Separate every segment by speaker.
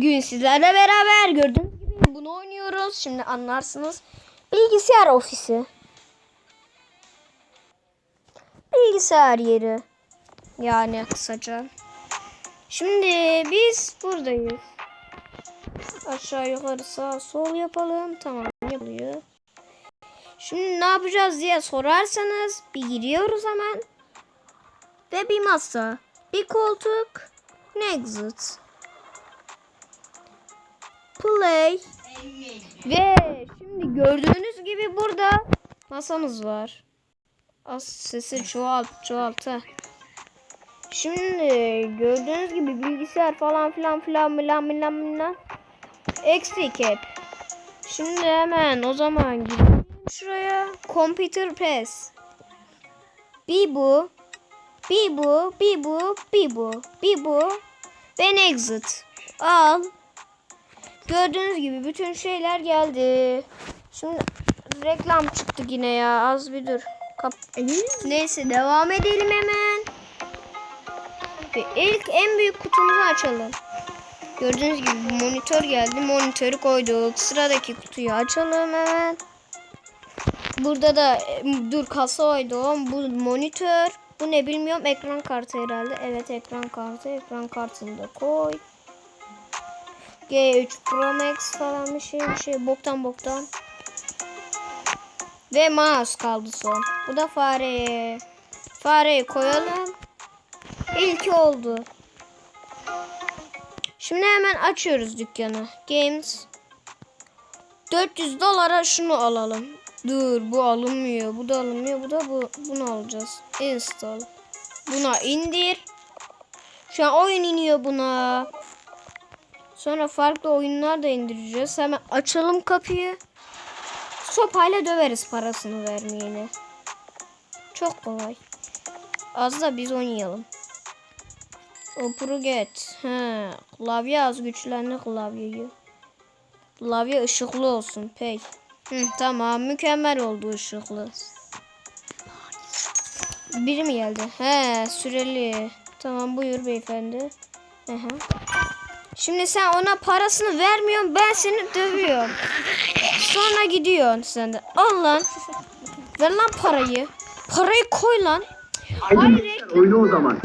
Speaker 1: Bugün sizlerle beraber gördüğünüz gibi bunu oynuyoruz. Şimdi anlarsınız. Bilgisayar ofisi. Bilgisayar yeri. Yani kısaca. Şimdi biz buradayız. Aşağı yukarı sağ sol yapalım. Tamam yapılıyor. Şimdi ne yapacağız diye sorarsanız bir giriyoruz hemen. Ve bir masa. Bir koltuk. Exit. Play. Ve şimdi gördüğünüz gibi burada masamız var. Az sesi çoğalt çoğalt ha. Şimdi gördüğünüz gibi bilgisayar falan filan filan filan filan filan. Eksik hep. Şimdi hemen o zaman gidelim şuraya. Computer Press. Bir bu. Bir bu. Bir bu. Bir bu. Bir bu. Ben exit. Al. Gördüğünüz gibi bütün şeyler geldi. Şimdi reklam çıktı yine ya. Az bir dur. Kap Neyse devam edelim hemen. Ve ilk en büyük kutumuzu açalım. Gördüğünüz gibi monitör geldi. Monitörü koyduk. Sıradaki kutuyu açalım hemen. Burada da e, dur kasa oydu. Bu monitör. Bu ne bilmiyorum. Ekran kartı herhalde. Evet ekran kartı. Ekran kartını da koy. G3 Pro Max falan bir şey bir şey. Boktan boktan. Ve mouse kaldı son. Bu da fare. Fareyi koyalım. İlki oldu. Şimdi hemen açıyoruz dükkanı. Games. 400 dolara şunu alalım. Dur bu alınmıyor. Bu da alınmıyor. Bu da bu. Bunu alacağız. Install. Buna indir. Şu an oyun iniyor buna. Sonra farklı oyunlar da indireceğiz. Hemen açalım kapıyı. Sopayla döveriz parasını vermeyeni. Çok kolay. Az da biz oynayalım. Opuruget. He, klavye az güçlendi klavyeyi. Klavye ışıklı olsun. Pek. Hı, tamam mükemmel oldu ışıklı. Biri mi geldi? He süreli. Tamam buyur beyefendi. Aha. Şimdi sen ona parasını vermiyorsun ben seni dövüyorum. Sonra gidiyorsun sen de. Al lan. Ver lan parayı. Parayı koy lan.
Speaker 2: Haydi oyna o zaman.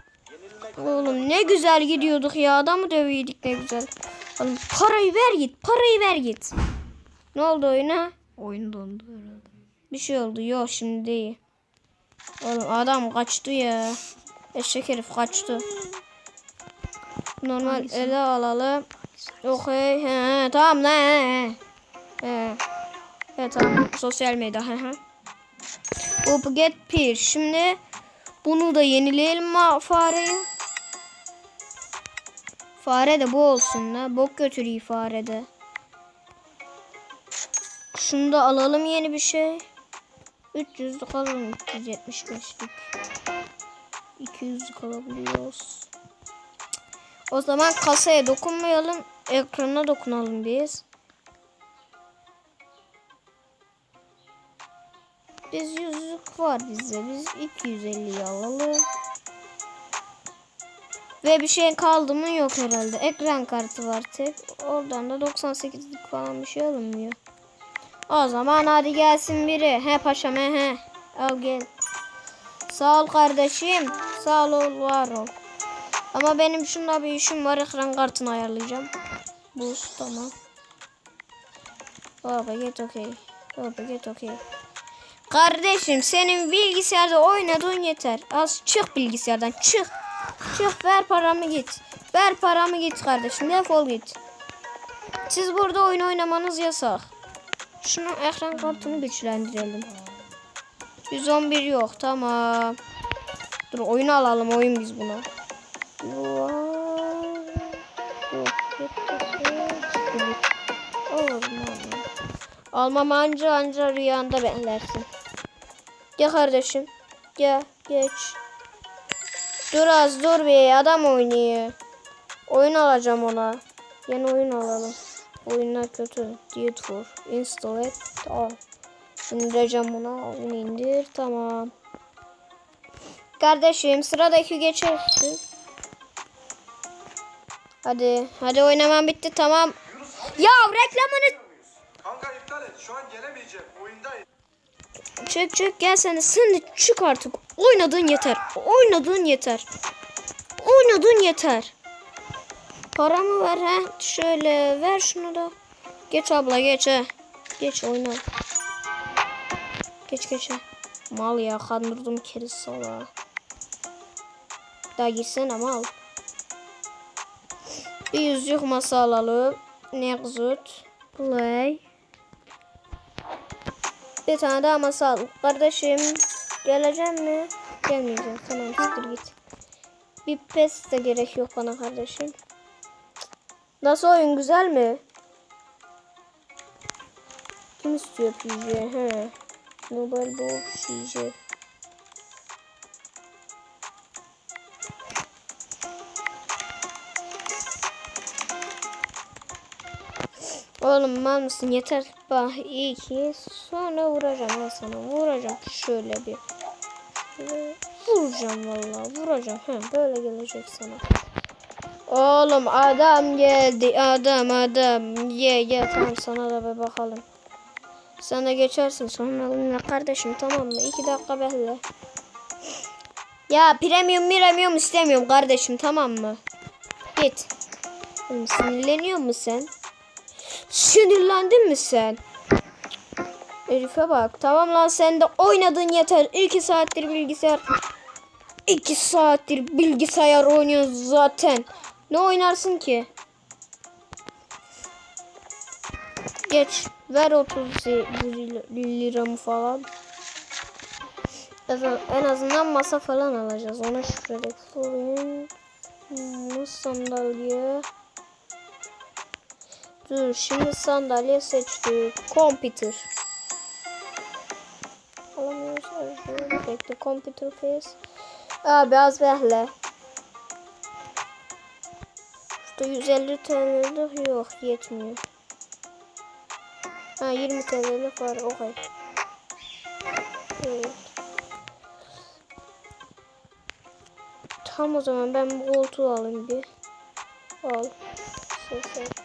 Speaker 1: Oğlum ne güzel gidiyorduk ya. Adamı dövüyorduk ne güzel. Oğlum parayı ver git. Parayı ver git. Ne oldu oyuna? Oyun dondu herhalde. Bir şey oldu. Yok şimdi değil. Oğlum adam kaçtı ya. Eşek herif kaçtı. Normal ele alalım. Okey. He, tamam lan. He. He. He, tamam. Sosyal medya. He. Upget Pir. Şimdi bunu da yenileyelim ma fareyi. Fare de bu olsun da. Bok götürüyor fare de. Şunu da alalım yeni bir şey. 300'lük alalım. 375'lik. 200'lük alabiliyoruz. O zaman kasaya dokunmayalım. Ekrana dokunalım biz. Biz yüzlük var bizde. Biz 250'yi alalım. Ve bir şey kaldı mı yok herhalde. Ekran kartı var tek. Oradan da 98'lik falan bir şey alınmıyor. O zaman hadi gelsin biri. He paşam he he. Al gel. Sağ ol kardeşim. Sağ ol var ol. Ama benim şunda bir işim var. Ekran kartını ayarlayacağım. Buz tamam. Baba get okey. Baba get okey. Kardeşim senin bilgisayarda oynadığın yeter. Az çık bilgisayardan çık. Çık ver paramı git. Ver paramı git kardeşim defol git. Siz burada oyun oynamanız yasak. Şunu ekran kartını güçlendirelim. 111 yok tamam. Dur oyunu alalım oyun biz buna. Almam anca anca rüyanda benlersin. Gel kardeşim. Gel geç. Dur az dur be adam oynuyor. Oyun alacağım ona. Yeni oyun alalım. Oyunlar kötü. For. Install et. Tamam. İndireceğim buna. Oyunu indir. Tamam. Kardeşim sıradaki geçersin. Hadi. Hadi oynamam bitti tamam. Ya reklamını
Speaker 3: Kanka iptal et. Şu an gelemeyeceğim. Oyundayım.
Speaker 1: Çık çık gel sen de sen de çık artık. Oynadığın yeter. Oynadığın yeter. Oynadığın yeter. Paramı ver ha. Şöyle ver şunu da. Geç abla geç ha. Geç oyna. Geç geç ha. Mal ya kandırdım keriz sala. Daha girsene mal. Bir yüzük masa alalım. Nexut. Play. Bir tane daha masa al. Kardeşim gelecek mi? Gelmeyeceğim. Tamam siktir git. Bir pes de gerek yok bana kardeşim. Nasıl oyun güzel mi? Kim istiyor PJ? He. Mobile Ball PJ. Oğlum mal mısın? Yeter. Bak iyi ki sonra vuracağım al sana. Vuracağım şöyle bir. Vuracağım vallahi vuracağım. He, böyle gelecek sana. Oğlum adam geldi. Adam adam. Ye ye tamam sana da bir bakalım. De geçersin sonra onunla kardeşim tamam mı? İki dakika bekle. Ya premium premium istemiyorum kardeşim tamam mı? Git. Oğlum sinirleniyor musun sen? Sinirlendin mi sen? Herife bak. Tamam lan sen de oynadın yeter. İki saattir bilgisayar. İki saattir bilgisayar oynuyoruz zaten. Ne oynarsın ki? Geç. Ver 30 liramı falan. En- azından masa falan alacağız. Ona şükredek. Sorun. Hmm, Sandalye. Dur şimdi sandalye seçtik. Computer. Alamıyoruz. Bekle. Computer face. Abi az bekle. Şurada 150 TL'lik yok yetmiyor. Ha 20 TL'lik var. Okay. Evet. Tam o zaman ben bu koltuğu alayım bir. Al. Ses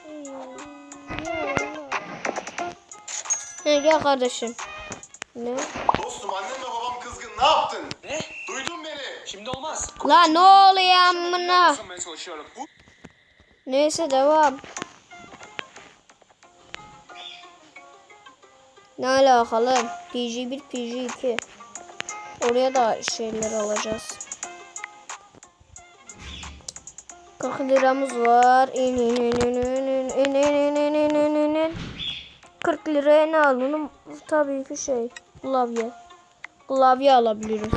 Speaker 1: He gel kardeşim. Ne?
Speaker 3: Dostum annem ve babam kızgın. Ne yaptın?
Speaker 4: Ne?
Speaker 3: Duydun beni.
Speaker 4: Şimdi olmaz.
Speaker 1: La ne oluyor amına? Neyse devam. Ne alakalı? PG1, PG2. Oraya da şeyler alacağız. 40 liramız var. İn in in in in in in in in in in in in in. 40 liraya ne alalım? Tabii ki şey. Klavye. Klavye alabiliriz.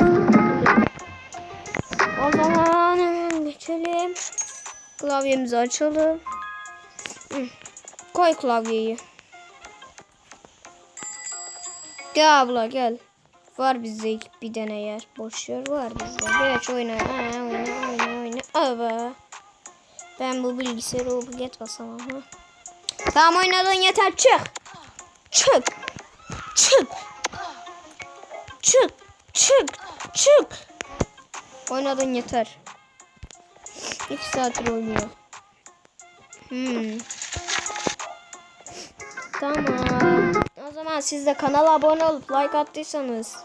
Speaker 1: O zaman geçelim. Klavyemizi açalım. Koy klavyeyi. Gel abla gel. Var bizde bir tane yer. Boş yer var bizde. Geç oyna. Ha, oyna oyna oyna. Ava. Ben bu bilgisayarı o get basamam ha. Tamam oynadın yeter çık. Çık. Çık. Çık. Çık. Çık. Oynadın yeter. İki saattir oynuyor. Hmm. Tamam. O zaman siz de kanala abone olup like attıysanız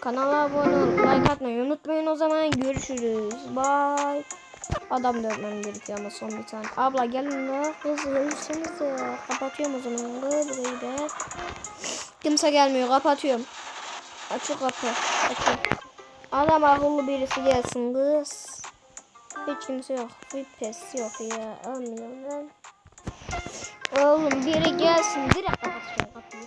Speaker 1: kanala abone olup like atmayı unutmayın o zaman görüşürüz. Bye. Adam dövmem gerekiyor ama son bir tane. Abla gelin la. Hızlı Kapatıyorum o zaman. Burayı da. Kimse gelmiyor. Kapatıyorum. Açık kapı. Açık. Adam akıllı birisi gelsin kız. Hiç kimse yok. Bir pes yok ya. Almıyorum ben. Oğlum biri gelsin. Direkt kapatacağım kapıyı.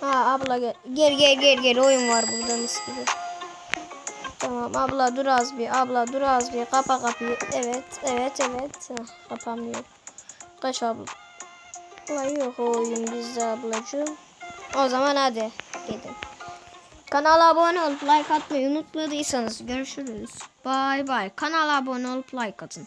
Speaker 1: Ha abla gel. Gel gel gel gel. Oyun var burada mis gibi. Tamam abla dur az bir. Abla dur az bir. Kapa kapıyı. Evet evet evet. Heh, kapamıyor. Kaç abla. Abla yok o oyun bizde ablacığım. O zaman hadi gidin. Kanala abone olup like atmayı unutmadıysanız görüşürüz. Bay bay. Kanala abone olup like atın.